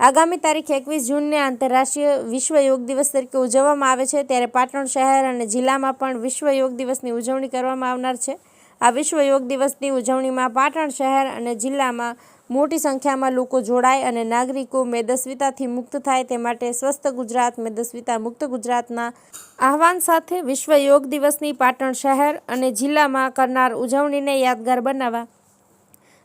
આગામી તારીખ એકવીસ જૂનને આંતરરાષ્ટ્રીય વિશ્વ યોગ દિવસ તરીકે ઉજવવામાં આવે છે. ત્યારે પાટણ શહેર અને જિલ્લામાં પણ વિશ્વ યોગ દિવસની ઉજવણી કરવામાં આવનાર છે. આ વિશ્વ યોગ દિવસની ઉજવણીમાં પાટણ શહેર અને જિલ્લામાં મોટી સંખ્યામાં લોકો જોડાય અને નાગરિકો મેદસ્વીતાથી મુક્ત થાય તે માટે સ્વસ્થ ગુજરાત, મેદસ્વીતા મુક્ત ગુજરાતના આહવાન સાથે વિશ્વ યોગ દિવસની પાટણ શહેર અને જિલ્લામાં કરનાર ઉજવણીને યાદગાર બનાવવા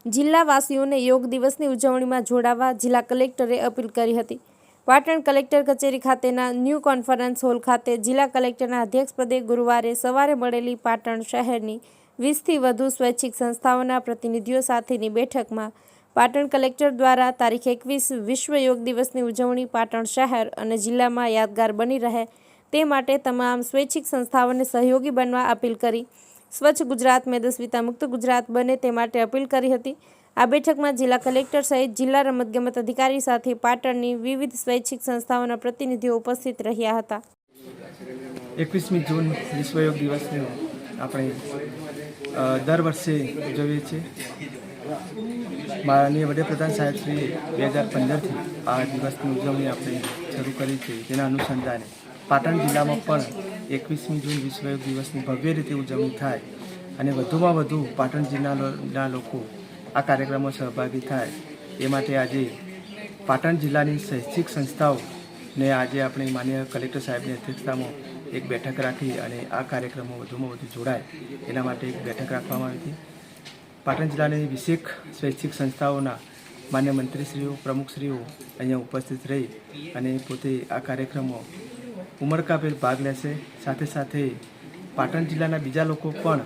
જિલ્લાવાસીઓને યોગ દિવસની ઉજવણીમાં જોડાવા જિલ્લા કલેક્ટરે અપીલ કરી હતી. પાટણ કલેક્ટર કચેરી ખાતેના ન્યૂ કોન્ફરન્સ હોલ ખાતે જિલ્લા કલેક્ટરના અધ્યક્ષપદે ગુરુવારે સવારે મળેલી પાટણ શહેરની વીસથી વધુ સ્વૈચ્છિક સંસ્થાઓના પ્રતિનિધિઓ સાથેની બેઠકમાં પાટણ કલેક્ટર દ્વારા તારીખ એકવીસ વિશ્વ યોગ દિવસની ઉજવણી પાટણ શહેર અને જિલ્લામાં યાદગાર બની રહે તે માટે તમામ સ્વૈચ્છિક સંસ્થાઓને સહયોગી બનવા અપીલ કરી. સ્વચ્છ ગુજરાત મેદસ્વીતા મુક્ત ગુજરાત બને તે માટે અપીલ કરી હતી. આ બેઠકમાં જિલ્લા કલેક્ટર સહિત જિલ્લા રમતગમત અધિકારી સાથે પાટણની વિવિધ સ્વૈચ્છિક સંસ્થાઓના પ્રતિનિધિઓ ઉપસ્થિત રહ્યા હતા. એકવીસમી જૂન વિશ્વયોગ દિવસને આપણે દર વર્ષે ઉજવીએ છીએ. માનનીય વડાપ્રધાન સાહેબશ્રીએ બે હજાર પંદરથી આ દિવસની ઉજવણી આપણે શરૂ કરી છે તેના અનુસંધાને. પાટણ જિલ્લામાં પણ એકવીસમી જૂન વિશ્વયોગ દિવસની ભવ્ય રીતે ઉજવણી થાય અને વધુમાં વધુ પાટણ જિલ્લાના લોકો આ કાર્યક્રમમાં સહભાગી થાય. એ માટે આજે પાટણ જિલ્લાની શૈક્ષિક સંસ્થાઓને આજે આપણે માન્ય કલેક્ટર સાહેબની અધ્યક્ષતામાં એક બેઠક રાખી અને આ કાર્યક્રમમાં વધુમાં વધુ જોડાય. એના માટે એક બેઠક રાખવામાં આવી હતી. પાટણ જિલ્લાની વિશેષ શૈક્ષિક સંસ્થાઓના માન્ય મંત્રીશ્રીઓ, પ્રમુખશ્રીઓ અહીંયા ઉપસ્થિત રહી અને પોતે આ કાર્યક્રમમાં ઉમળકાભેર ભાગ લેશે. સાથે સાથે પાટણ જિલ્લાના બીજા લોકો પણ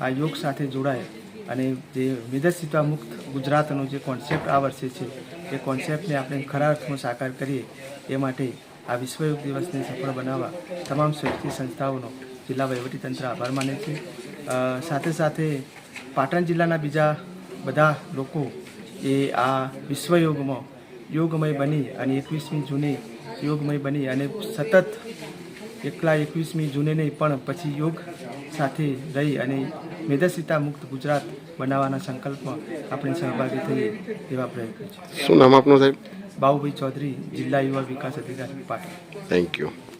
આ યોગ સાથે જોડાય. અને જે મેદસ્વીતા મુક્ત ગુજરાતનો જે કોન્સેપ્ટ આ વર્ષે છે, એ કોન્સેપ્ટને આપણે ખરા અર્થમાં સાકાર કરીએ, એ માટે આ વિશ્વ યોગ દિવસને સફળ બનાવવા તમામ સ્વૈચ્છિક સંસ્થાઓનો જિલ્લા વહીવટીતંત્ર આભાર માને છે. સાથે સાથે પાટણ જિલ્લાના બીજા બધા લોકો એ આ વિશ્વ યોગમાં યોગમય બની અને એકવીસમી જૂને યોગમય બની અને સતત એકલા એકવીસમી જૂને નહીં પણ પછી યોગ સાથે રહી અને મેદસ્વીતા મુક્ત ગુજરાત બનાવવાના સંકલ્પમાં આપણે સહભાગી થઈએ એવા પ્રયત્નો છે. શું નામ આપનું સાહેબ? બાબુભાઈ ચૌધરી જિલ્લા યુવા વિકાસ અધિકારી પાટણ. Thank you